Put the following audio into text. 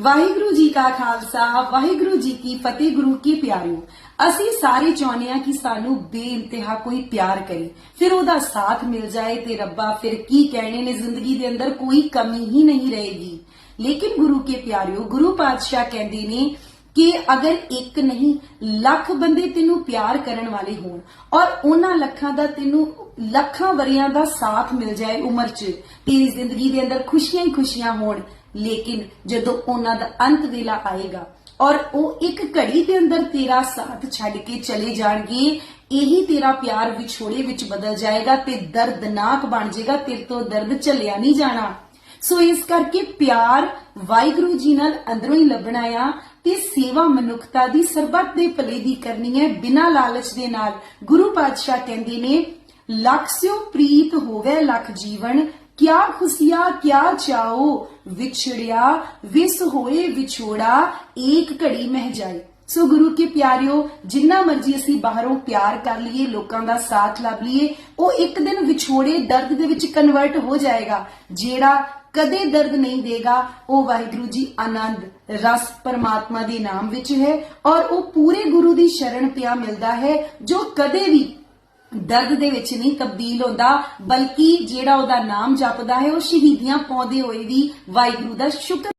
ਵਾਹਿਗੁਰੂ ਜੀ ਕਾ ਖਾਲਸਾ, ਵਾਹਿਗੁਰੂ ਜੀ ਕੀ ਫਤਿਹ, ਗੁਰੂ ਕੀ ਪਿਆਰਿਓ। ਅਸੀਂ ਸਾਰੇ ਚਾਹੁੰਦੇ ਹਾਂ ਕਿ ਸਾਨੂੰ ਬੇਇੰਤਹਾ ਕੋਈ ਪਿਆਰ ਕਰੇ। ਫਿਰ ਉਹਦਾ ਸਾਥ ਮਿਲ ਜਾਏ ਤੇ ਰੱਬਾ ਫਿਰ ਕੀ ਕਹਿਣੇ ਨੇ ਜ਼ਿੰਦਗੀ ਦੇ ਅੰਦਰ ਕੋਈ ਕਮੀ ਹੀ ਨਹੀਂ ਰਹੇਗੀ। ਲੇਕਿਨ ਗੁਰੂ ਕੇ ਪਿਆਰਿਓ, ਗੁਰੂ ਪਾਤਸ਼ਾਹ ਕਹਿੰਦੇ ਨੇ ਕਿ ਅਗਰ ਇੱਕ ਨਹੀਂ, ਲੱਖ ਬੰਦੇ ਤੈਨੂੰ ਪਿਆਰ ਕਰਨ ਵਾਲੇ ਹੋਣ ਔਰ ਉਹਨਾਂ ਲੱਖਾਂ ਦਾ ਤੈਨੂੰ, ਲੱਖਾਂ ਵਰਿਆਂ ਦਾ ਸਾਥ ਮਿਲ ਜਾਏ ਉਮਰ 'ਚ, ਤੇਰੀ ਜ਼ਿੰਦਗੀ ਦੇ ਅੰਦਰ ਖੁਸ਼ੀਆਂ ਹੀ ਖੁਸ਼ੀਆਂ ਹੋਣ ਲੇਕਿਨ ਜਦੋਂ ਉਹਨਾਂ ਦਾ ਅੰਤ ਵੇਲਾ ਆਏਗਾ ਔਰ ਉਹ ਇੱਕ ਘੜੀ ਦੇ ਅੰਦਰ ਤੇਰਾ ਸਾਥ ਛੱਡ ਕੇ ਚਲੇ ਜਾਣਗੇ, ਇਹੀ ਤੇਰਾ ਪਿਆਰ ਵਿਛੋੜੇ ਵਿੱਚ ਬਦਲ ਜਾਏਗਾ ਤੇ ਦਰਦਨਾਕ ਬਣ ਜਾਏਗਾ, ਤੇਰੇ ਤੋਂ ਦਰਦ ਝੱਲਿਆ ਨਹੀਂ ਜਾਣਾ। ਸੋ ਇਸ ਕਰਕੇ ਪਿਆਰ ਵਾਹਿਗੁਰੂ ਜੀ ਨਾਲ ਅੰਦਰੋਂ ਹੀ ਲੱਭਣਾ ਆ ਤੇ ਸੇਵਾ ਮਨੁੱਖਤਾ ਦੀ ਸਰਬੱਤ ਦੇ ਭਲੇ ਦੀ ਕਰਨੀ ਹੈ। ਬਿਨਾਂ ਲਾਲਚ ਦੇ ਨਾਲ ਗੁਰੂ ਪਾਤਸ਼ਾਹ ਕਹਿੰਦੇ ਨੇ, ਲੱਖ ਸਿਓ ਪ੍ਰੀਤ ਹੋਵੇ ਲੱਖ ਜੀਵਨ ਕਿਆ ਖੁਸ਼ੀਆ, ਕਿਆ ਚਾਓ? ਵਿਛੜਿਆ, ਵਿਸ ਹੋਏ ਵਿਛੋੜਾ, ਏਕ ਘੜੀ ਮਹਿ ਜਾਏ। ਸੋ ਗੁਰੂ ਕੇ ਪਿਆਰਿਓ, ਜਿੰਨਾ ਮਰਜ਼ੀ ਅਸੀਂ ਬਾਹਰੋਂ ਪਿਆਰ ਕਰ ਲਈਏ, ਲੋਕਾਂ ਦਾ ਸਾਥ ਲੱਭ ਲਈਏ, ਉਹ ਇੱਕ ਦਿਨ ਵਿਛੋੜੇ ਦਰਦ ਦੇ ਵਿੱਚ ਕਨਵਰਟ ਹੋ ਜਾਏਗਾ। ਜਿਹੜਾ ਕਦੇ ਦਰਦ ਨਹੀਂ ਦੇਗਾ, ਉਹ ਵਾਹਿਗੁਰੂ ਜੀ ਆਨੰਦ, ਰਸ ਪਰਮਾਤਮਾ ਦੇ ਨਾਮ ਵਿੱਚ ਹੈ ਔਰ ਉਹ ਪੂਰੇ ਗੁਰੂ ਦੀ ਸ਼ਰਨ ਪਿਆ ਮਿਲਦਾ ਹੈ, ਜੋ ਕਦੇ ਵੀ ਦਰਦ ਦੇ ਵਿੱਚ ਨਹੀਂ ਤਬਦੀਲ ਹੁੰਦਾ, ਬਲਕਿ ਜਿਹੜਾ ਉਹਦਾ ਨਾਮ ਜਪਦਾ ਹੈ, ਉਹ ਸ਼ਹੀਦੀਆਂ ਪਾਉਂਦੇ ਹੋਏ ਵੀ ਵਾਹਿਗੁਰੂ ਦਾ ਸ਼ੁਕਰ